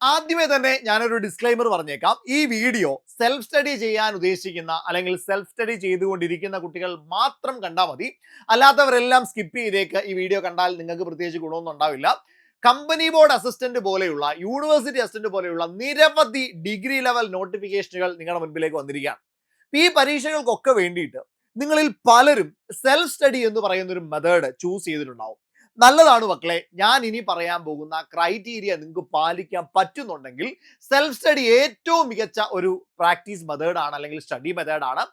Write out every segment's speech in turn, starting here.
ആദ്യമേ തന്നെ ഞാനൊരു ഡിസ്ക്ലൈമർ പറഞ്ഞേക്കാം. ഈ വീഡിയോ സെൽഫ് സ്റ്റഡി ചെയ്യാൻ ഉദ്ദേശിക്കുന്ന അല്ലെങ്കിൽ സെൽഫ് സ്റ്റഡി ചെയ്തുകൊണ്ടിരിക്കുന്ന കുട്ടികൾ മാത്രം കണ്ടാൽ മതി. അല്ലാത്തവരെല്ലാം സ്കിപ്പ് ചെയ്തേക്ക് ഈ വീഡിയോ കണ്ടാൽ നിങ്ങൾക്ക് പ്രത്യേകിച്ച് ഗുണമൊന്നും ഉണ്ടാവില്ല. കമ്പനി ബോർഡ് അസിസ്റ്റന്റ് പോലെയുള്ള യൂണിവേഴ്സിറ്റി അസിസ്റ്റന്റ് പോലെയുള്ള നിരവധി ഡിഗ്രി ലെവൽ നോട്ടിഫിക്കേഷനുകൾ നിങ്ങളുടെ മുൻപിലേക്ക് വന്നിരിക്കുകയാണ്. ഈ പരീക്ഷകൾക്കൊക്കെ വേണ്ടിയിട്ട് നിങ്ങളിൽ പലരും സെൽഫ് സ്റ്റഡി എന്ന് പറയുന്ന ഒരു മെത്തേഡ് ചൂസ് ചെയ്തിട്ടുണ്ടാവും. നല്ലതാണ് മക്കളെ. ഞാൻ ഇനി പറയാൻ പോകുന്ന ക്രൈറ്റീരിയ നിങ്ങൾക്ക് പാലിക്കാൻ പറ്റുന്നുണ്ടെങ്കിൽ സെൽഫ് സ്റ്റഡി ഏറ്റവും മികച്ച ഒരു പ്രാക്ടീസ് മെത്തേഡാണ് അല്ലെങ്കിൽ സ്റ്റഡി മെത്തേഡാണ്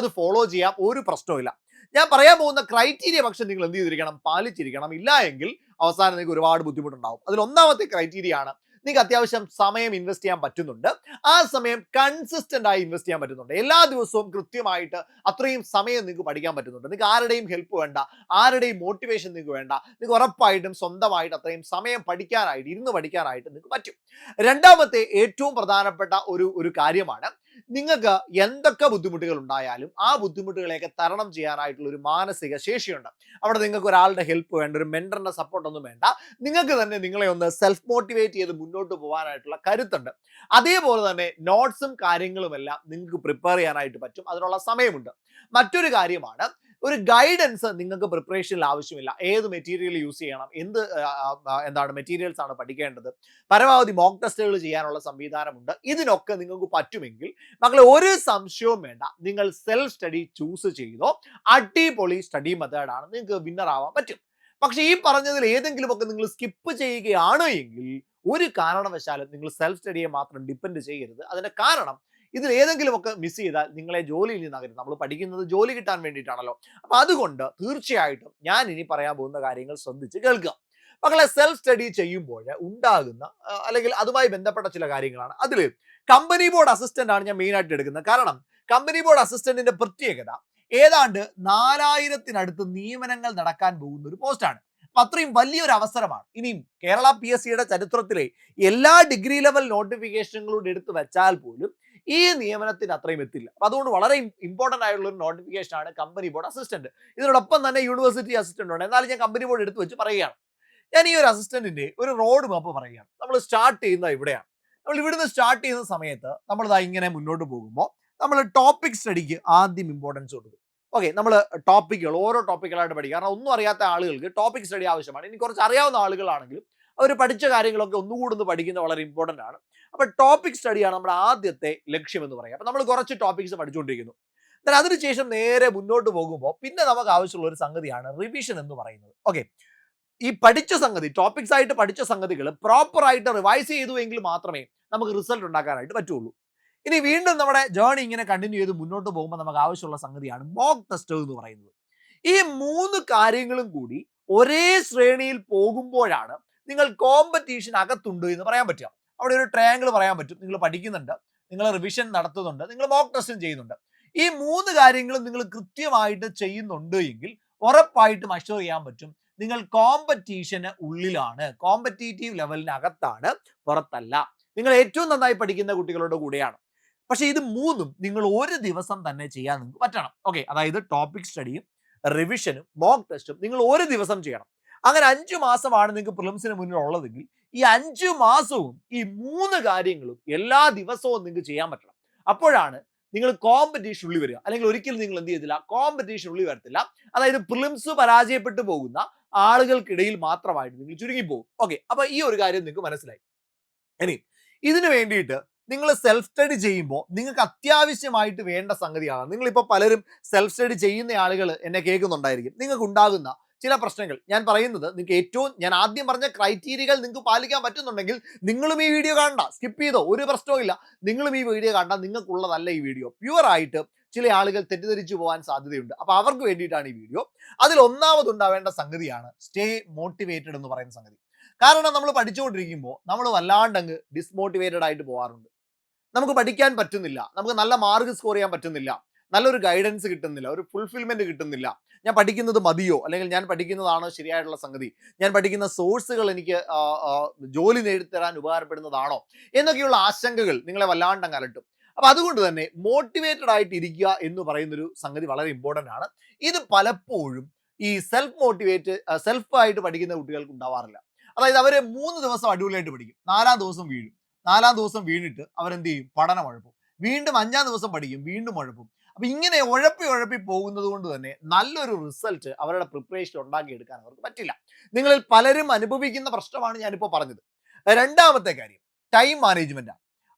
അത് ഫോളോ ചെയ്യാം ഒരു പ്രശ്നവുമില്ല. ഞാൻ പറയാൻ പോകുന്ന ക്രൈറ്റീരിയ പക്ഷെ നിങ്ങൾ എന്ത് ചെയ്തിരിക്കണം? പാലിച്ചിരിക്കണം. ഇല്ല എങ്കിൽ അവസാനം നിങ്ങൾക്ക് ഒരുപാട് ബുദ്ധിമുട്ടുണ്ടാവും. അതിൽ ഒന്നാമത്തെ ക്രൈറ്റീരിയ ആണ് നിങ്ങൾക്ക് അത്യാവശ്യം സമയം ഇൻവെസ്റ്റ് ചെയ്യാൻ പറ്റുന്നുണ്ട്. ആ സമയം കൺസിസ്റ്റന്റ് ആയി ഇൻവെസ്റ്റ് ചെയ്യാൻ പറ്റുന്നുണ്ട്. എല്ലാ ദിവസവും കൃത്യമായിട്ട് അത്രയും സമയം നിങ്ങൾക്ക് പഠിക്കാൻ പറ്റുന്നുണ്ട്. നിങ്ങൾക്ക് ആരുടെയും ഹെൽപ്പ് വേണ്ട ആരുടെയും മോട്ടിവേഷൻ നിങ്ങൾക്ക് വേണ്ട. നിങ്ങൾക്ക് ഉറപ്പായിട്ടും സ്വന്തമായിട്ട് അത്രയും സമയം പഠിക്കാനായിട്ട് ഇരുന്ന് പഠിക്കാനായിട്ട് നിങ്ങൾക്ക് പറ്റും. രണ്ടാമത്തെ ഏറ്റവും പ്രധാനപ്പെട്ട ഒരു ഒരു കാര്യമാണ് നിങ്ങൾക്ക് എന്തൊക്കെ ബുദ്ധിമുട്ടുകൾ ഉണ്ടായാലും ആ ബുദ്ധിമുട്ടുകളെയൊക്കെ തരണം ചെയ്യാനായിട്ടുള്ള ഒരു മാനസിക ശേഷിയുണ്ട്. അവിടെ നിങ്ങൾക്ക് ഒരാളുടെ ഹെൽപ്പ് വേണ്ട ഒരു മെന്ററിന്റെ സപ്പോർട്ട് ഒന്നും വേണ്ട. നിങ്ങൾക്ക് തന്നെ നിങ്ങളെ ഒന്ന് സെൽഫ് മോട്ടിവേറ്റ് ചെയ്ത് മുന്നോട്ട് പോകാനായിട്ടുള്ള കരുത്തുണ്ട്. അതേപോലെ തന്നെ നോട്ട്സും കാര്യങ്ങളുമെല്ലാം നിങ്ങൾക്ക് പ്രിപ്പയർ ചെയ്യാനായിട്ട് പറ്റും. അതിനുള്ള സമയമുണ്ട്. മറ്റൊരു കാര്യമാണ് ഒരു ഗൈഡൻസ് നിങ്ങൾക്ക് പ്രിപ്പറേഷനിൽ ആവശ്യമില്ല. ഏത് മെറ്റീരിയൽ യൂസ് ചെയ്യണം? എന്ത് എന്താണ് മെറ്റീരിയൽസ് ആണ് പഠിക്കേണ്ടത്? പരമാവധി മോക്ക് ടെസ്റ്റുകൾ ചെയ്യാനുള്ള സംവിധാനമുണ്ട്. ഇതിനൊക്കെ നിങ്ങൾക്ക് പറ്റുമെങ്കിൽ മക്കളെ ഒരു സംശയവും വേണ്ട. നിങ്ങൾ സെൽഫ് സ്റ്റഡി ചൂസ് ചെയ്തോ അടിപൊളി സ്റ്റഡി മെത്തേഡാണ് നിങ്ങൾക്ക് വിന്നർ ആവാൻ പറ്റും. പക്ഷേ ഈ പറഞ്ഞതിൽ ഏതെങ്കിലുമൊക്കെ നിങ്ങൾ സ്കിപ്പ് ചെയ്യുകയാണ് എങ്കിൽ ഒരു കാരണവശാലും നിങ്ങൾ സെൽഫ് സ്റ്റഡിയെ മാത്രം ഡിപ്പെൻഡ് ചെയ്യരുത്. അതിന്റെ കാരണം ഇതിൽ ഏതെങ്കിലുമൊക്കെ മിസ് ചെയ്താൽ നിങ്ങളെ ജോലിയിൽ നിന്ന് നിന്നാകരുത് നമ്മൾ പഠിക്കുന്നത് ജോലി കിട്ടാൻ വേണ്ടിയിട്ടാണല്ലോ. അപ്പൊ അതുകൊണ്ട് തീർച്ചയായിട്ടും ഞാൻ ഇനി പറയാൻ പോകുന്ന കാര്യങ്ങൾ ശ്രദ്ധിച്ച് കേൾക്കുക. മക്കളെ സെൽഫ് സ്റ്റഡി ചെയ്യുമ്പോൾ ഉണ്ടാകുന്ന അല്ലെങ്കിൽ അതുമായി ബന്ധപ്പെട്ട ചില കാര്യങ്ങളാണ്. അതിൽ കമ്പനി ബോർഡ് അസിസ്റ്റന്റ് ആണ് ഞാൻ മെയിൻ ആയിട്ട് എടുക്കുന്നത്. കാരണം കമ്പനി ബോർഡ് അസിസ്റ്റന്റിന്റെ പ്രത്യേകത ഏതാണ്ട് നാലായിരത്തിനടുത്ത് നിയമനങ്ങൾ നടക്കാൻ പോകുന്ന ഒരു പോസ്റ്റാണ് അപ്പൊ അത്രയും വലിയൊരു അവസരമാണ്. ഇനിയും കേരള പി എസ് സിയുടെ ചരിത്രത്തിലെ എല്ലാ ഡിഗ്രി ലെവൽ നോട്ടിഫിക്കേഷനുകളും എടുത്തു വെച്ചാൽ പോലും ഈ നിയമനത്തിന് അത്രയും എത്തില്ല. അപ്പൊ അതുകൊണ്ട് വളരെ ഇമ്പോർട്ടന്റ് ആയിട്ടുള്ള ഒരു നോട്ടിഫിക്കേഷൻ ആണ് കമ്പനി ബോർഡ് അസിസ്റ്റന്റ് ഇതിനോടൊപ്പം തന്നെ യൂണിവേഴ്സിറ്റി അസിസ്റ്റന്റ് ഉണ്ട്. എന്നാലും ഞാൻ കമ്പനി ബോർഡ് എടുത്തു വെച്ച് പറയുകയാണ്. ഞാൻ ഈ ഒരു അസിസ്റ്റന്റിന്റെ ഒരു റോഡ് മാപ്പ് പറയുകയാണ്. നമ്മൾ സ്റ്റാർട്ട് ചെയ്യുന്നത് ഇവിടെയാണ്. നമ്മൾ ഇവിടുന്ന് സ്റ്റാർട്ട് ചെയ്യുന്ന സമയത്ത് നമ്മൾ ഇതാ ഇങ്ങനെ മുന്നോട്ട് പോകുമ്പോൾ നമ്മൾ ടോപ്പിക് സ്റ്റഡിക്ക് ആദ്യം ഇമ്പോർട്ടൻസ് കൊടുക്കും. ഓക്കെ നമ്മൾ ടോപ്പിക്കുകൾ ഓരോ ടോപ്പിക്കുകളായിട്ട് പഠിക്കുക കാരണം ഒന്നും അറിയാത്ത ആളുകൾക്ക് ടോപ്പിക് സ്റ്റഡി ആവശ്യമാണ്. ഇനി കുറച്ച് അറിയാവുന്ന ആളുകളാണെങ്കിലും അവർ പഠിച്ച കാര്യങ്ങളൊക്കെ ഒന്നുകൂടി ഒന്ന് പഠിക്കുന്നത് വളരെ ഇമ്പോർട്ടന്റ് ആണ്. അപ്പോൾ ടോപ്പിക് സ്റ്റഡിയാണ് നമ്മുടെ ആദ്യത്തെ ലക്ഷ്യം എന്ന് പറയുക. നമ്മൾ കുറച്ച് ടോപ്പിക്സ് പഠിച്ചുകൊണ്ടിരിക്കുന്നു എന്നാൽ അതിനുശേഷം നേരെ മുന്നോട്ട് പോകുമ്പോൾ പിന്നെ നമുക്ക് ആവശ്യമുള്ള ഒരു സംഗതിയാണ് റിവിഷൻ എന്ന് പറയുന്നത്. ഓക്കെ ഈ പഠിച്ച സംഗതി ടോപ്പിക്സ് ആയിട്ട് പഠിച്ച സംഗതികൾ പ്രോപ്പറായിട്ട് റിവൈസ് ചെയ്തു എങ്കിൽ മാത്രമേ നമുക്ക് റിസൾട്ട് ഉണ്ടാക്കാനായിട്ട് പറ്റുള്ളൂ. ഇനി വീണ്ടും നമ്മുടെ ജേണി ഇങ്ങനെ കണ്ടിന്യൂ ചെയ്ത് മുന്നോട്ട് പോകുമ്പോൾ നമുക്ക് ആവശ്യമുള്ള സംഗതിയാണ് മോക്ക് ടെസ്റ്റ് എന്ന് പറയുന്നത്. ഈ മൂന്ന് കാര്യങ്ങളും കൂടി ഒരേ ശ്രേണിയിൽ പോകുമ്പോഴാണ് നിങ്ങൾ കോമ്പറ്റീഷൻ അകത്തുണ്ട് എന്ന് പറയാൻ പറ്റുക. അവിടെ ഒരു ട്രയാങ്കിൾ പറയാൻ പറ്റും. നിങ്ങൾ പഠിക്കുന്നുണ്ട്. നിങ്ങൾ റിവിഷൻ നടത്തുന്നുണ്ട്. നിങ്ങൾ മോക്ക് ടെസ്റ്റും ചെയ്യുന്നുണ്ട്. ഈ മൂന്ന് കാര്യങ്ങളും നിങ്ങൾ കൃത്യമായിട്ട് ചെയ്യുന്നുണ്ട് എങ്കിൽ ഉറപ്പായിട്ടും അഷ്യൂർ ചെയ്യാൻ പറ്റും. നിങ്ങൾ കോമ്പറ്റീഷന് ഉള്ളിലാണ്. കോമ്പറ്റീറ്റീവ് ലെവലിനകത്താണ് പുറത്തല്ല. നിങ്ങൾ ഏറ്റവും നന്നായി പഠിക്കുന്ന കുട്ടികളുടെ കൂടെയാണ്. പക്ഷേ ഇത് മൂന്നും നിങ്ങൾ ഒരു ദിവസം തന്നെ ചെയ്യാൻ നിങ്ങൾക്ക് പറ്റണം. ഓക്കെ അതായത് ടോപ്പിക് സ്റ്റഡിയും റിവിഷനും മോക്ക് ടെസ്റ്റും നിങ്ങൾ ഒരു ദിവസം ചെയ്യണം. അങ്ങനെ അഞ്ചു മാസമാണ് നിങ്ങൾക്ക് പ്രിലിംസിന് മുന്നിൽ ഉള്ളതെങ്കിൽ ഈ അഞ്ചു മാസവും ഈ മൂന്ന് കാര്യങ്ങളും എല്ലാ ദിവസവും നിങ്ങൾക്ക് ചെയ്യാൻ പറ്റണം. അപ്പോഴാണ് നിങ്ങൾ കോമ്പറ്റീഷൻ ഉള്ളി വരിക. അല്ലെങ്കിൽ ഒരിക്കലും നിങ്ങൾ എന്ത് ചെയ്തില്ല കോമ്പറ്റീഷൻ ഉള്ളി വരത്തില്ല. അതായത് പ്രിലിംസ് പരാജയപ്പെട്ടു പോകുന്ന ആളുകൾക്കിടയിൽ മാത്രമായിട്ട് നിങ്ങൾ ചുരുങ്ങി പോകും. ഓക്കെ അപ്പൊ ഈ ഒരു കാര്യം നിങ്ങൾക്ക് മനസ്സിലായി. ഇനി ഇതിനു വേണ്ടിയിട്ട് നിങ്ങൾ സെൽഫ് സ്റ്റഡി ചെയ്യുമ്പോൾ നിങ്ങൾക്ക് അത്യാവശ്യമായിട്ട് വേണ്ട സംഗതിയാണ് നിങ്ങളിപ്പോൾ പലരും സെൽഫ് സ്റ്റഡി ചെയ്യുന്ന ആളുകൾ എന്നെ കേൾക്കുന്നുണ്ടായിരിക്കും. നിങ്ങൾക്ക് ഉണ്ടാകുന്ന ചില പ്രശ്നങ്ങൾ. ഞാൻ പറയുന്നത് നിങ്ങൾക്ക് ഏറ്റവും ഞാൻ ആദ്യം പറഞ്ഞ ക്രൈറ്റീരിയകൾ നിങ്ങൾക്ക് പാലിക്കാൻ പറ്റുന്നുണ്ടെങ്കിൽ നിങ്ങളും ഈ വീഡിയോ കാണണ്ട. സ്കിപ്പ് ചെയ്തോ. ഒരു പ്രശ്നവും ഇല്ല. നിങ്ങളും ഈ വീഡിയോ കാണണ്ട നിങ്ങൾക്കുള്ളതല്ല ഈ വീഡിയോ പ്യുവർ ആയിട്ട് ചില ആളുകൾ തെറ്റിദ്ധരിച്ചു പോകാൻ സാധ്യതയുണ്ട്. അപ്പൊ അവർക്ക് വേണ്ടിയിട്ടാണ് ഈ വീഡിയോ അതിൽ ഒന്നാമതുണ്ടാവേണ്ട സംഗതിയാണ് സ്റ്റേ മോട്ടിവേറ്റഡ് എന്ന് പറയുന്ന സംഗതി. കാരണം നമ്മൾ പഠിച്ചുകൊണ്ടിരിക്കുമ്പോൾ നമ്മൾ വല്ലാണ്ട് അങ്ങ് ഡിസ്മോട്ടിവേറ്റഡ് ആയിട്ട് പോകാറുണ്ട് നമുക്ക് പഠിക്കാൻ പറ്റുന്നില്ല. നമുക്ക് നല്ല മാർക്ക് സ്കോർ ചെയ്യാൻ പറ്റുന്നില്ല. നല്ലൊരു ഗൈഡൻസ് കിട്ടുന്നില്ല ഒരു ഫുൾഫിൽമെന്റ് കിട്ടുന്നില്ല. ഞാൻ പഠിക്കുന്നത് മതിയോ? അല്ലെങ്കിൽ ഞാൻ പഠിക്കുന്നതാണോ ശരിയായിട്ടുള്ള സംഗതി? ഞാൻ പഠിക്കുന്ന സോഴ്സുകൾ എനിക്ക് ജോലി നേടിത്തരാൻ ഉപകാരപ്പെടുന്നതാണോ? എന്നൊക്കെയുള്ള ആശങ്കകൾ നിങ്ങളെ വല്ലാണ്ടങ്ങ് അലട്ടും. അപ്പൊ അതുകൊണ്ട് തന്നെ മോട്ടിവേറ്റഡ് ആയിട്ട് ഇരിക്കുക എന്ന് പറയുന്നൊരു സംഗതി വളരെ ഇമ്പോർട്ടന്റ് ആണ്. ഇത് പലപ്പോഴും ഈ സെൽഫ് മോട്ടിവേറ്റ് സെൽഫ് ആയിട്ട് പഠിക്കുന്ന കുട്ടികൾക്ക് ഉണ്ടാവാറില്ല. അതായത് അവർ മൂന്ന് ദിവസം അടിപൊളിയായിട്ട് പഠിക്കും. നാലാം ദിവസം വീഴും. നാലാം ദിവസം വീണിട്ട് അവരെന്ത് ചെയ്യും? പഠനം ഉഴപ്പും. വീണ്ടും അഞ്ചാം ദിവസം പഠിക്കും. വീണ്ടും ഉഴപ്പും. അപ്പൊ ഇങ്ങനെ ഉഴപ്പി ഉഴപ്പി പോകുന്നത് കൊണ്ട് തന്നെ നല്ലൊരു റിസൾട്ട് അവരുടെ പ്രിപ്പറേഷൻ ഉണ്ടാക്കിയെടുക്കാൻ അവർക്ക് പറ്റില്ല. നിങ്ങളിൽ പലരും അനുഭവിക്കുന്ന പ്രശ്നമാണ് ഞാനിപ്പോൾ പറഞ്ഞത്. രണ്ടാമത്തെ കാര്യം ടൈം മാനേജ്മെന്റ്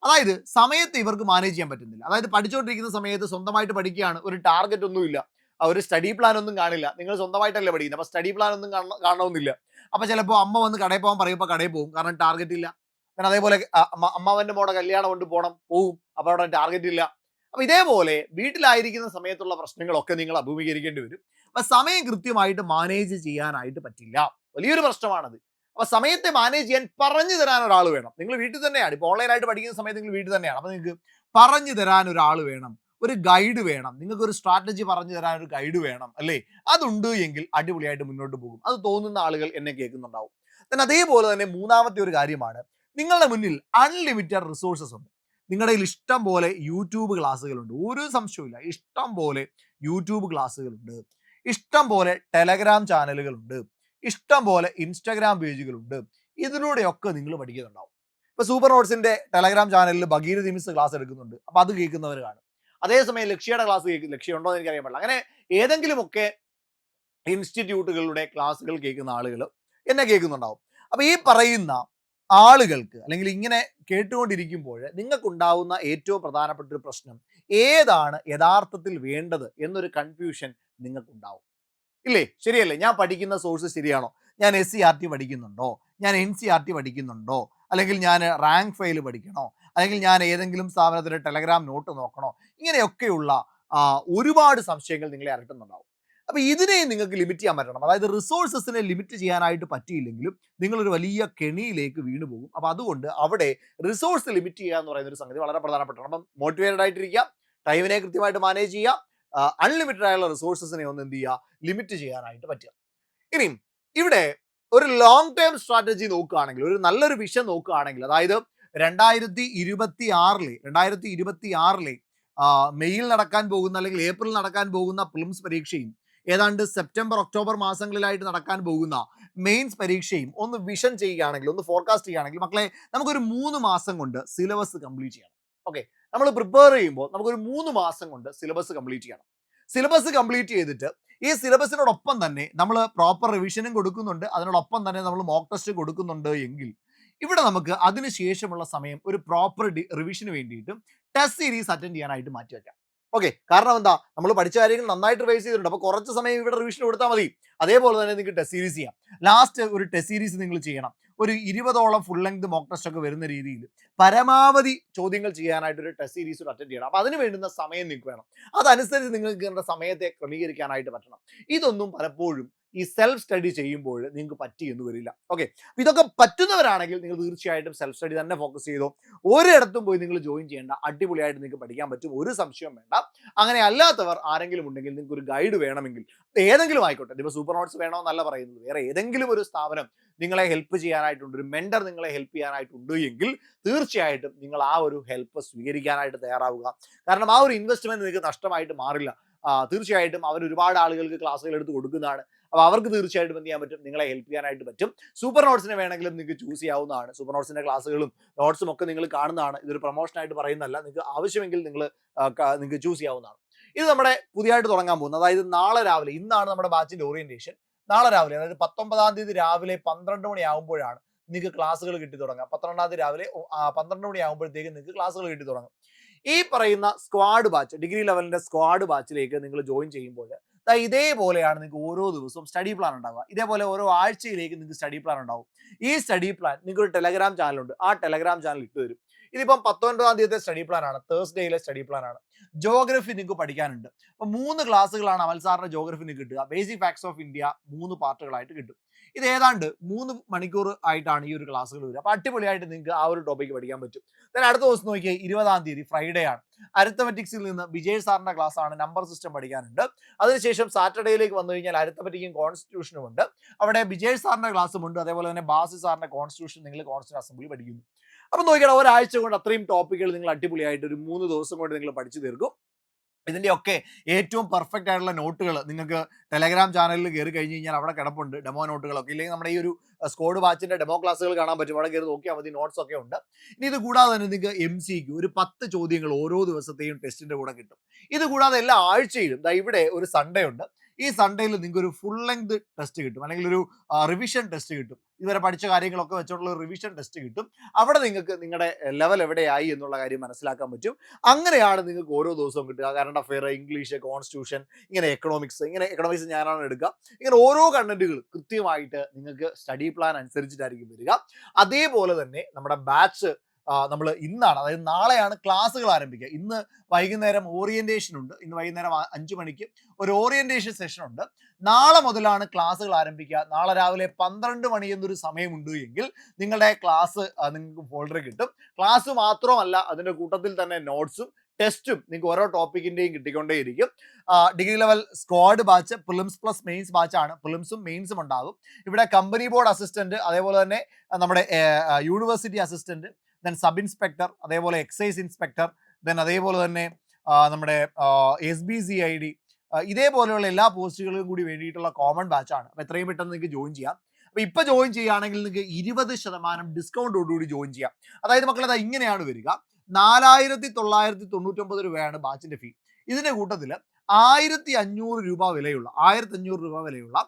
അതായത് സമയത്ത് ഇവർക്ക് മാനേജ് ചെയ്യാൻ പറ്റുന്നില്ല. അതായത് പഠിച്ചുകൊണ്ടിരിക്കുന്ന സമയത്ത് സ്വന്തമായിട്ട് പഠിക്കുകയാണ് ഒരു ടാർഗറ്റ് ഒന്നുമില്ല ഒരു സ്റ്റഡി പ്ലാൻ ഒന്നും കാണില്ല. നിങ്ങൾ സ്വന്തമായിട്ടല്ലേ പഠിക്കുന്നത്? അപ്പൊ സ്റ്റഡി പ്ലാൻ ഒന്നും കാണ- കാണണമെന്നില്ല. അപ്പൊ ചിലപ്പോൾ അമ്മ വന്ന് കടയിൽ പോകാൻ പറയുമ്പോൾ കടയിൽ പോകും. കാരണം ടാർഗറ്റ് ഇല്ല. പിന്നെ അതേപോലെ അമ്മാവന്റെ മോടെ കല്യാണം കൊണ്ട് പോകണം പോവും. അപ്പൊ അവിടെ ടാർഗറ്റ് ഇല്ല. അപ്പൊ ഇതേപോലെ വീട്ടിലായിരിക്കുന്ന സമയത്തുള്ള പ്രശ്നങ്ങളൊക്കെ നിങ്ങൾ അഭിമുഖീകരിക്കേണ്ടി വരും. അപ്പം സമയം കൃത്യമായിട്ട് മാനേജ് ചെയ്യാനായിട്ട് പറ്റില്ല. വലിയൊരു പ്രശ്നമാണത്. അപ്പോൾ സമയത്തെ മാനേജ് ചെയ്യാൻ പറഞ്ഞു തരാൻ ഒരാൾ വേണം. നിങ്ങൾ വീട്ടിൽ തന്നെയാണ്. ഇപ്പോൾ ഓൺലൈനായിട്ട് പഠിക്കുന്ന സമയത്ത് നിങ്ങൾ വീട്ടിൽ തന്നെയാണ്. അപ്പോൾ നിങ്ങൾക്ക് പറഞ്ഞു തരാൻ ഒരാൾ വേണം. ഒരു ഗൈഡ് വേണം. നിങ്ങൾക്ക് ഒരു സ്ട്രാറ്റജി പറഞ്ഞു തരാൻ ഒരു ഗൈഡ് വേണം അല്ലേ? അതുണ്ട് എങ്കിൽ അടിപൊളിയായിട്ട് മുന്നോട്ട് പോകും. അത് തോന്നുന്ന ആളുകൾ എന്നെ കേൾക്കുന്നുണ്ടാവും. തന്നെ അതേപോലെ തന്നെ മൂന്നാമത്തെ ഒരു കാര്യമാണ്. നിങ്ങളുടെ മുന്നിൽ അൺലിമിറ്റഡ് റിസോഴ്സസ് ഉണ്ട്. നിങ്ങളുടെ കയ്യിൽ ഇഷ്ടം പോലെ യൂട്യൂബ് ക്ലാസ്സുകളുണ്ട്. ഒരു സംശയവുമില്ല ഇഷ്ടം പോലെ യൂട്യൂബ് ക്ലാസ്സുകളുണ്ട്. ഇഷ്ടം പോലെ ടെലഗ്രാം ചാനലുകളുണ്ട്. ഇഷ്ടം പോലെ ഇൻസ്റ്റാഗ്രാം പേജുകളുണ്ട്. ഇതിലൂടെയൊക്കെ നിങ്ങൾ പഠിക്കുന്നുണ്ടാവും. ഇപ്പൊ സൂപ്പർ നോട്ട്സിന്റെ ടെലഗ്രാം ചാനലിൽ ഭഗീരഥ മിസ് ക്ലാസ് എടുക്കുന്നുണ്ട്. അപ്പൊ അത് കേൾക്കുന്നവർ കാണും. അതേസമയം ലക്ഷ്യയുടെ ക്ലാസ് കേൾക്കും ലക്ഷ്യം ഉണ്ടോ എന്ന് എനിക്കറിയാൻ പാടില്ല. അങ്ങനെ ഏതെങ്കിലുമൊക്കെ ഇൻസ്റ്റിറ്റ്യൂട്ടുകളുടെ ക്ലാസ്സുകൾ കേൾക്കുന്ന ആളുകൾ എന്നെ കേൾക്കുന്നുണ്ടാവും. അപ്പൊ ഈ പറയുന്ന ആളുകൾക്ക് അല്ലെങ്കിൽ ഇങ്ങനെ കേട്ടുകൊണ്ടിരിക്കുമ്പോൾ നിങ്ങൾക്കുണ്ടാവുന്ന ഏറ്റവും പ്രധാനപ്പെട്ട ഒരു പ്രശ്നം ഏതാണ് യഥാർത്ഥത്തിൽ വേണ്ടത് എന്നൊരു കൺഫ്യൂഷൻ നിങ്ങൾക്കുണ്ടാവും. ഇല്ലേ? ശരിയല്ലേ? ഞാൻ പഠിക്കുന്ന സോഴ്സ് ശരിയാണോ? ഞാൻ എസ് സി ആർ ടി പഠിക്കുന്നുണ്ടോ? ഞാൻ എൻ സി ആർ ടി പഠിക്കുന്നുണ്ടോ? അല്ലെങ്കിൽ ഞാൻ റാങ്ക് ഫയൽ പഠിക്കണോ? അല്ലെങ്കിൽ ഞാൻ ഏതെങ്കിലും സ്ഥാപനത്തിന്റെ ടെലഗ്രാം നോട്ട് നോക്കണോ? ഇങ്ങനെയൊക്കെയുള്ള ഒരുപാട് സംശയങ്ങൾ നിങ്ങളെ അലട്ടുന്നുണ്ടാവും. അപ്പൊ ഇതിനെ നിങ്ങൾക്ക് ലിമിറ്റ് ചെയ്യാൻ പറ്റണം. അതായത് റിസോഴ്സസിനെ ലിമിറ്റ് ചെയ്യാനായിട്ട് പറ്റിയില്ലെങ്കിലും നിങ്ങളൊരു വലിയ കെണിയിലേക്ക് വീണു പോകും. അപ്പൊ അതുകൊണ്ട് അവിടെ റിസോഴ്സ് ലിമിറ്റ് ചെയ്യുക എന്ന് പറയുന്ന ഒരു സംഗതി വളരെ പ്രധാനപ്പെട്ടതാണ്. അപ്പം മോട്ടിവേറ്റഡ് ആയിട്ടിരിക്കുക ടൈമിനെ കൃത്യമായിട്ട് മാനേജ് ചെയ്യുക അൺലിമിറ്റഡ് ആയുള്ള റിസോഴ്സസിനെ ഒന്ന് എന്ത് ചെയ്യുക ലിമിറ്റ് ചെയ്യാനായിട്ട് പറ്റുക. ഇനിയും ഇവിടെ ഒരു ലോങ് ടേം സ്ട്രാറ്റജി നോക്കുകയാണെങ്കിൽ ഒരു നല്ലൊരു വിഷൻ നോക്കുകയാണെങ്കിൽ അതായത് രണ്ടായിരത്തി ഇരുപത്തി ആറിലെ രണ്ടായിരത്തി ഇരുപത്തി ആറിലെ മെയ്യിൽ നടക്കാൻ പോകുന്ന അല്ലെങ്കിൽ ഏപ്രിൽ നടക്കാൻ പോകുന്ന പ്ലിംസ് പരീക്ഷയും ഏതാണ്ട് സെപ്റ്റംബർ ഒക്ടോബർ മാസങ്ങളിലായിട്ട് നടക്കാൻ പോകുന്ന മെയിൻസ് പരീക്ഷയും ഒന്ന് വിഷൻ ചെയ്യുകയാണെങ്കിൽ ഒന്ന് ഫോർകാസ്റ്റ് ചെയ്യുകയാണെങ്കിൽ മക്കളെ നമുക്കൊരു മൂന്ന് മാസം കൊണ്ട് സിലബസ് കംപ്ലീറ്റ് ചെയ്യണം. ഓക്കെ നമ്മൾ പ്രിപ്പയർ ചെയ്യുമ്പോൾ നമുക്കൊരു മൂന്ന് മാസം കൊണ്ട് സിലബസ് കംപ്ലീറ്റ് ചെയ്യണം. സിലബസ് കംപ്ലീറ്റ് ചെയ്തിട്ട് ഈ സിലബസിനോടൊപ്പം തന്നെ നമ്മൾ പ്രോപ്പർ റിവിഷനും കൊടുക്കുന്നുണ്ട്. അതിനോടൊപ്പം തന്നെ നമ്മൾ മോക്ക് ടെസ്റ്റ് കൊടുക്കുന്നുണ്ട് എങ്കിൽ ഇവിടെ നമുക്ക് അതിനുശേഷമുള്ള സമയം ഒരു പ്രോപ്പർ റിവിഷന് വേണ്ടിയിട്ട് ടെസ്റ്റ് സീരീസ് അറ്റൻഡ് ചെയ്യാനായിട്ട് മാറ്റി വെക്കാം ഓക്കെ കാരണം എന്താ? നമ്മൾ പഠിച്ച കാര്യങ്ങൾ നന്നായിട്ട് റിവൈസ് ചെയ്തിട്ടുണ്ട്. അപ്പോൾ കുറച്ച് സമയം ഇവിടെ റിവിഷൻ കൊടുത്താൽ മതി. അതേപോലെ തന്നെ നിങ്ങൾക്ക് ടെസ്റ്റ് സീരീസ് ചെയ്യാം. ലാസ്റ്റ് ഒരു ടെസ്റ്റ് സീരീസ് നിങ്ങൾ ചെയ്യണം. ഒരു ഇരുപതോളം ഫുൾ ലെങ്ത് മോക്ക് ടെസ്റ്റ് ഒക്കെ വരുന്ന രീതിയിൽ പരമാവധി ചോദ്യങ്ങൾ ചെയ്യാനായിട്ട് ഒരു ടെസ്റ്റ് സീരീസ് അറ്റൻഡ് ചെയ്യണം. അപ്പോൾ അതിന് വേണ്ടുന്ന സമയം നിങ്ങൾക്ക് വേണം. അതനുസരിച്ച് നിങ്ങൾക്ക് നിങ്ങളുടെ സമയത്തെ ക്രമീകരിക്കാനായിട്ട് പറ്റണം. ഇതൊന്നും പലപ്പോഴും ഈ സെൽഫ് സ്റ്റഡി ചെയ്യുമ്പോൾ നിങ്ങൾക്ക് പറ്റി എന്ന് വരില്ല. ഓക്കെ ഇതൊക്കെ പറ്റുന്നവരാണെങ്കിൽ നിങ്ങൾ തീർച്ചയായിട്ടും സെൽഫ് സ്റ്റഡി തന്നെ ഫോക്കസ് ചെയ്തോ. ഒരിടത്തും പോയി നിങ്ങൾ ജോയിൻ ചെയ്യേണ്ട. അടിപൊളിയായിട്ട് നിങ്ങൾക്ക് പഠിക്കാൻ പറ്റും. ഒരു സംശയം വേണ്ട. അങ്ങനെ അല്ലാത്തവർ ആരെങ്കിലും ഉണ്ടെങ്കിൽ നിങ്ങൾക്ക് ഒരു ഗൈഡ് വേണമെങ്കിൽ ഏതെങ്കിലും ആയിക്കോട്ടെ. ഇപ്പോൾ സൂപ്പർ നോട്ട്സ് വേണമെന്നല്ല പറയുന്നത്. വേറെ ഏതെങ്കിലും ഒരു സ്ഥാപനം നിങ്ങളെ ഹെൽപ്പ് ചെയ്യാനായിട്ടുണ്ട് ഒരു മെൻഡർ നിങ്ങളെ ഹെൽപ്പ് ചെയ്യാനായിട്ടുണ്ട് എങ്കിൽ തീർച്ചയായിട്ടും നിങ്ങൾ ആ ഒരു ഹെൽപ്പ് സ്വീകരിക്കാനായിട്ട് തയ്യാറാവുക. കാരണം ആ ഒരു ഇൻവെസ്റ്റ്മെന്റ് നിങ്ങൾക്ക് നഷ്ടമായിട്ട് മാറില്ല. തീർച്ചയായിട്ടും അവർ ഒരുപാട് ആളുകൾക്ക് ക്ലാസ്സുകൾ എടുത്ത് കൊടുക്കുന്നതാണ്. അപ്പോൾ അവർക്ക് തീർച്ചയായിട്ടും എന്ത് ചെയ്യാൻ പറ്റും? നിങ്ങളെ ഹെൽപ്പ് ചെയ്യാനായിട്ട് പറ്റും. സൂപ്പർ നോട്ട്സിനെ വേണമെങ്കിലും നിങ്ങൾക്ക് ചൂസ് ചെയ്യാവുന്നതാണ്. സൂപ്പർ നോട്ട്സിന്റെ ക്ലാസ്സുകളും നോട്ട്സും ഒക്കെ നിങ്ങൾ കാണുന്നതാണ്. ഇതൊരു പ്രൊമോഷൻ ആയിട്ട് പറയുന്നതല്ല. നിങ്ങൾക്ക് ആവശ്യമെങ്കിൽ നിങ്ങൾ നിങ്ങൾക്ക് ചൂസ് ചെയ്യാവുന്നതാണ്. ഇത് നമ്മുടെ പുതിയതായിട്ട് തുടങ്ങാൻ പോകുന്നത്. അതായത് നാളെ രാവിലെ ഇന്നാണ് നമ്മുടെ ബാച്ചിന്റെ ഓറിയന്റേഷൻ നാളെ രാവിലെ അതായത് പത്തൊമ്പതാം തീയതി രാവിലെ പന്ത്രണ്ട് മണി ആകുമ്പോഴാണ് നിങ്ങൾക്ക് ക്ലാസ്സുകൾ കിട്ടി തുടങ്ങാം പന്ത്രണ്ടാം തീയതി രാവിലെ പന്ത്രണ്ട് മണി ആകുമ്പോഴത്തേക്ക് നിങ്ങൾക്ക് ക്ലാസ്സുകൾ കിട്ടി തുടങ്ങും. ഈ പറയുന്ന സ്ക്വാഡ് ബാച്ച് ഡിഗ്രി ലെവലിന്റെ സ്ക്വാഡ് ബാച്ചിലേക്ക് നിങ്ങൾ ജോയിൻ ചെയ്യുമ്പോൾ ഇതേപോലെയാണ് നിങ്ങൾക്ക് ഓരോ ദിവസവും സ്റ്റഡി പ്ലാൻ ഉണ്ടാവുക. ഇതേപോലെ ഓരോ ആഴ്ചയിലേക്ക് നിങ്ങൾക്ക് സ്റ്റഡി പ്ലാൻ ഉണ്ടാവും. ഈ സ്റ്റഡി പ്ലാൻ നിങ്ങൾക്ക് ഒരു ടെലഗ്രാം ചാനലുണ്ട് ആ ടെലഗ്രാം ചാനൽ ഇട്ട് തരും. ഇതിപ്പം പത്തൊൻപതാം തീയതി സ്റ്റഡി പ്ലാൻ ആണ്. തേഴ്സ്ഡേയിലെ സ്റ്റഡി പ്ലാൻ ആണ്. ജോഗ്രഫി നിങ്ങൾക്ക് പഠിക്കാനുണ്ട്. അപ്പൊ മൂന്ന് ക്ലാസ്സുകളാണ് അമൽ സാറിന്റെ ജോഗ്രഫി നിങ്ങൾക്ക് കിട്ടുക. ബേസിക് ഫാക്ട്സ് ഓഫ് ഇന്ത്യ മൂന്ന് പാർട്ടുകളായിട്ട് കിട്ടും. ഇത് ഏതാണ്ട് മൂന്ന് മണിക്കൂർ ആയിട്ടാണ് ഈ ഒരു ക്ലാസ്സുകൾ വരിക. അപ്പൊ അടിപൊളിയായിട്ട് നിങ്ങൾക്ക് ആ ഒരു ടോപ്പിക് പഠിക്കാൻ പറ്റും. ഞാൻ അടുത്ത ദിവസം നോക്കിയാൽ ഇരുപതാം തീയതി ഫ്രൈഡേ ആണ്. അരിത്തമെറ്റിക്സിൽ നിന്ന് വിജയ് സാറിന്റെ ക്ലാസ് ആണ് നമ്പർ സിസ്റ്റം പഠിക്കാനുണ്ട്. അതിനുശേഷം സാറ്റർഡേയിലേക്ക് വന്നു കഴിഞ്ഞാൽ അരിത്തമെറ്റിക്കും കോൺസ്റ്റിറ്റ്യൂഷനും ഉണ്ട്. അവിടെ വിജയ് സാറിന്റെ ക്ലാസ്സും ഉണ്ട്. അതേപോലെ തന്നെ ബാസി സാറിന്റെ കോൺസ്റ്റിറ്റ്യൂഷൻ നിങ്ങൾ കോൺസ്റ്റിറ്റ്യൂഷൻ അസംബ്ലി പഠിക്കുന്നു. അപ്പൊ നോക്കിയാൽ ഒരാഴ്ച കൊണ്ട് അത്രയും ടോപ്പിക്കുകൾ നിങ്ങൾ അടിപൊളിയായിട്ട് ഒരു മൂന്ന് ദിവസം കൊണ്ട് നിങ്ങൾ പഠിച്ചു തീർക്കും. ഇതിന്റെയൊക്കെ ഏറ്റവും പെർഫെക്റ്റ് ആയിട്ടുള്ള നോട്ടുകൾ നിങ്ങൾക്ക് ടെലഗ്രാം ചാനലിൽ കയറി കഴിഞ്ഞ് കഴിഞ്ഞാൽ അവിടെ കിടപ്പുണ്ട്. ഡെമോ നോട്ടുകളൊക്കെ ഇല്ലെങ്കിൽ നമ്മുടെ ഈ ഒരു സ്കോഡ് വാച്ചിന്റെ ഡെമോ ക്ലാസ്സുകൾ കാണാൻ പറ്റും. അവിടെ കയറി നോക്കിയാൽ മതി. നോട്ട്സ് ഒക്കെ ഉണ്ട്. ഇനി ഇത് കൂടാതെ തന്നെ നിങ്ങൾക്ക് എം സി ക്യു ഒരു പത്ത് ചോദ്യങ്ങൾ ഓരോ ദിവസത്തെയും ടെസ്റ്റിന്റെ കൂടെ കിട്ടും. ഇത് കൂടാതെ എല്ലാ ആഴ്ചയിലും ഇവിടെ ഒരു സൺഡേ ഉണ്ട്. ഈ സൺഡേയിൽ നിങ്ങൾക്ക് ഒരു ഫുൾ ലെങ്ത് ടെസ്റ്റ് കിട്ടും. അല്ലെങ്കിൽ ഒരു റിവിഷൻ ടെസ്റ്റ് കിട്ടും. ഇതുവരെ പഠിച്ച കാര്യങ്ങളൊക്കെ വെച്ചുള്ള റിവിഷൻ ടെസ്റ്റ് കിട്ടും. അവിടെ നിങ്ങൾക്ക് നിങ്ങളുടെ ലെവൽ എവിടെയായി എന്നുള്ള കാര്യം മനസ്സിലാക്കാൻ പറ്റും. അങ്ങനെയാണ് നിങ്ങൾക്ക് ഓരോ ദിവസവും കിട്ടുക. കറണ്ട് അഫെയർ ഇംഗ്ലീഷ് കോൺസ്റ്റിറ്റ്യൂഷൻ ഇങ്ങനെ എക്കണോമിക്സ് ഇങ്ങനെ എക്കണോമിക്സ് ഞാനാണ് എടുക്കുക. ഇങ്ങനെ ഓരോ കണ്ടന്റുകൾ കൃത്യമായിട്ട് നിങ്ങൾക്ക് സ്റ്റഡി പ്ലാൻ അനുസരിച്ചിട്ടായിരിക്കും വരിക. അതേപോലെ തന്നെ നമ്മുടെ ബാച്ച് നമ്മൾ ഇന്നാണ് അതായത് നാളെയാണ് ക്ലാസ്സുകൾ ആരംഭിക്കുക. ഇന്ന് വൈകുന്നേരം ഓറിയന്റേഷൻ ഉണ്ട്. ഇന്ന് വൈകുന്നേരം അഞ്ചു മണിക്ക് ഒരു ഓറിയന്റേഷൻ സെഷൻ ഉണ്ട്. നാളെ മുതലാണ് ക്ലാസ്സുകൾ ആരംഭിക്കുക. നാളെ രാവിലെ പന്ത്രണ്ട് മണി എന്നൊരു സമയമുണ്ട് എങ്കിൽ നിങ്ങളുടെ ക്ലാസ് നിങ്ങൾക്ക് ഫോൾഡർ കിട്ടും. ക്ലാസ് മാത്രമല്ല അതിന്റെ കൂട്ടത്തിൽ തന്നെ നോട്ട്സും ടെസ്റ്റും നിങ്ങൾക്ക് ഓരോ ടോപ്പിക്കിന്റെയും കിട്ടിക്കൊണ്ടേയിരിക്കും. Degree level squad batch prelims plus mains batch ആണ്. പ്രിലിംസും മെയിൻസും ഉണ്ടാകും. ഇവിടെ കമ്പനി ബോർഡ് അസിസ്റ്റന്റ് അതേപോലെ തന്നെ നമ്മുടെ university assistant then sub inspector അതേപോലെ എക്സൈസ് ഇൻസ്പെക്ടർ ദെൻ അതേപോലെ തന്നെ നമ്മുടെ S B C I D ഇതേപോലെയുള്ള എല്ലാ പോസ്റ്റുകൾക്കും കൂടി വേണ്ടിയിട്ടുള്ള കോമൺ ബാച്ചാണ് അപ്പോൾ എത്രയും പെട്ടെന്ന് നിങ്ങൾക്ക് ജോയിൻ ചെയ്യാം. അപ്പോൾ ഇപ്പൊ ജോയിൻ ചെയ്യുകയാണെങ്കിൽ നിങ്ങൾക്ക് ഇരുപത് ശതമാനം ഡിസ്കൗണ്ടോടുകൂടി ജോയിൻ ചെയ്യാം. അതായത് മക്കളെ അത് ഇങ്ങനെയാണ് വരിക. നാലായിരത്തി തൊള്ളായിരത്തി തൊണ്ണൂറ്റൊമ്പത് രൂപയാണ് ബാച്ചിന്റെ ഫീ ഇതിന്റെ കൂട്ടത്തിൽ ആയിരത്തി അഞ്ഞൂറ് രൂപ വിലയുള്ള ആയിരത്തി അഞ്ഞൂറ് രൂപ വിലയുള്ള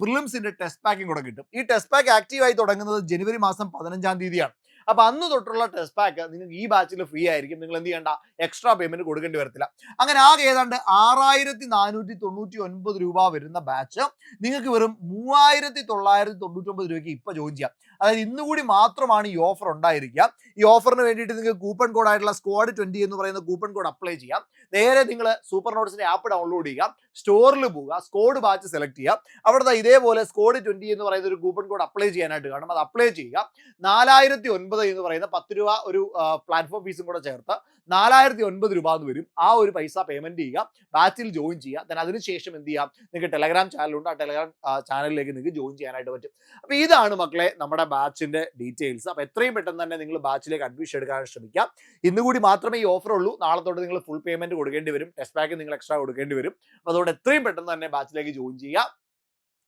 പ്രിലിംസിന്റെ ടെസ്റ്റ് പാക്കിംഗ് കൂടെ കിട്ടും. ഈ ടെസ്റ്റ് പാക്ക് ആക്റ്റീവായി തുടങ്ങുന്നത് ജനുവരി മാസം പതിനഞ്ചാം തീയതിയാണ്. അപ്പൊ അന്ന് തൊട്ടുള്ള ടെസ്റ്റ് പാക്ക് നിങ്ങൾക്ക് ഈ ബാച്ചിൽ ഫ്രീ ആയിരിക്കും. നിങ്ങൾ എന്ത് ചെയ്യേണ്ട? എക്സ്ട്രാ പേയ്മെന്റ് കൊടുക്കേണ്ടി വരത്തില്ല. അങ്ങനെ ആകെ ഏതാണ്ട് ആറായിരത്തി നാനൂറ്റി തൊണ്ണൂറ്റി ഒൻപത് രൂപ വരുന്ന ബാച്ച് നിങ്ങൾക്ക് വെറും മൂവായിരത്തി തൊള്ളായിരത്തി തൊണ്ണൂറ്റി ഒമ്പത് രൂപയ്ക്ക് ഇപ്പൊ ജോയിൻ ചെയ്യാം. അതായത് ഇന്ന് കൂടി മാത്രമാണ് ഈ ഓഫർ ഉണ്ടായിരിക്കുക. ഈ ഓഫറിന് വേണ്ടിയിട്ട് നിങ്ങൾക്ക് കൂപ്പൺ കോഡ് ആയിട്ടുള്ള സ്ക്വാഡ് ട്വന്റി എന്ന് പറയുന്ന കൂപ്പൺ കോഡ് അപ്ലൈ ചെയ്യാം. നേരെ നിങ്ങൾ സൂപ്പർ നോട്ട്സിന്റെ ആപ്പ് ഡൗൺലോഡ് ചെയ്യുക. സ്റ്റോറിൽ പോവുക. സ്കോഡ് ബാച്ച് സെലക്ട് ചെയ്യുക. അവിടുത്തെ ഇതേപോലെ സ്കോഡ് ട്വന്റി എന്ന് പറയുന്ന ഒരു കൂപ്പൺ കോഡ് അപ്ലൈ ചെയ്യാനായിട്ട് കാണും. അത് അപ്ലൈ ചെയ്യുക. നാലായിരത്തി ഒൻപത് എന്ന് പറയുന്ന പത്ത് രൂപ ഒരു പ്ലാറ്റ്ഫോം ഫീസും കൂടെ ചേർത്ത് നാലായിരത്തി ഒൻപത് രൂപ എന്ന് വരും. ആ ഒരു പൈസ പേയ്മെന്റ് ചെയ്യുക. ബാച്ചിൽ ജോയിൻ ചെയ്യുക. ദൻ അതിനുശേഷം എന്ത് ചെയ്യാം? നിങ്ങൾക്ക് ടെലഗ്രാം ചാനലുണ്ട് ആ ടെലഗ്രാം ചാനലിലേക്ക് നിങ്ങൾക്ക് ജോയിൻ ചെയ്യാനായിട്ട് പറ്റും. അപ്പൊ ഇതാണ് മക്കളെ നമ്മുടെ ബാച്ചിന്റെ ഡീറ്റെയിൽസ് അപ്പൊ എത്രയും പെട്ടെന്ന് തന്നെ നിങ്ങൾ ബാച്ചിലേക്ക് അഡ്മിഷൻ എടുക്കാൻ ശ്രമിക്കാം. ഇന്നുകൂടി മാത്രമേ ഈ ഓഫർ ഉള്ളൂ. നാളെ തൊട്ട് നിങ്ങൾ ഫുൾ പേയ്മെന്റ് കൊടുക്കേണ്ടി വരും. ടെസ്റ്റ് പാക്ക് നിങ്ങൾ എക്സ്ട്രാ കൊടുക്കേണ്ടി വരും. അപ്പൊ അതുകൊണ്ട് എത്രയും പെട്ടെന്ന് തന്നെ ബാച്ചിലേക്ക് ജോയിൻ ചെയ്യുക.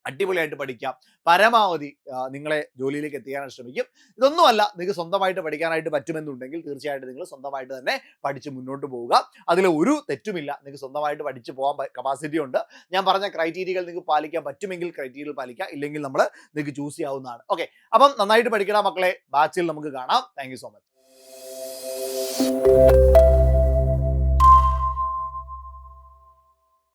അടിപൊളിയായിട്ട് പഠിക്കാം. പരമാവധി നിങ്ങളെ ജോലിയിലേക്ക് എത്തിക്കാനായിട്ട് ശ്രമിക്കും. ഇതൊന്നുമല്ല നിങ്ങൾക്ക് സ്വന്തമായിട്ട് പഠിക്കാനായിട്ട് പറ്റുമെന്നുണ്ടെങ്കിൽ തീർച്ചയായിട്ടും നിങ്ങൾ സ്വന്തമായിട്ട് തന്നെ പഠിച്ച് മുന്നോട്ട് പോവുക. അതിൽ ഒരു തെറ്റുമില്ല. നിങ്ങൾക്ക് സ്വന്തമായിട്ട് പഠിച്ച് പോകാൻ കപ്പാസിറ്റി ഉണ്ട്. ഞാൻ പറഞ്ഞ ക്രൈറ്റീരിയകൾ നിങ്ങൾക്ക് പാലിക്കാൻ പറ്റുമെങ്കിൽ ക്രൈറ്റീരിയൽ പാലിക്കാം ഇല്ലെങ്കിൽ നമ്മൾ നിങ്ങൾക്ക് ചൂസ് ചെയ്യാവുന്നതാണ്. ഓക്കെ അപ്പം നന്നായിട്ട് പഠിക്കണം മക്കളെ. ബാച്ചിൽ നമുക്ക് കാണാം. Thank so much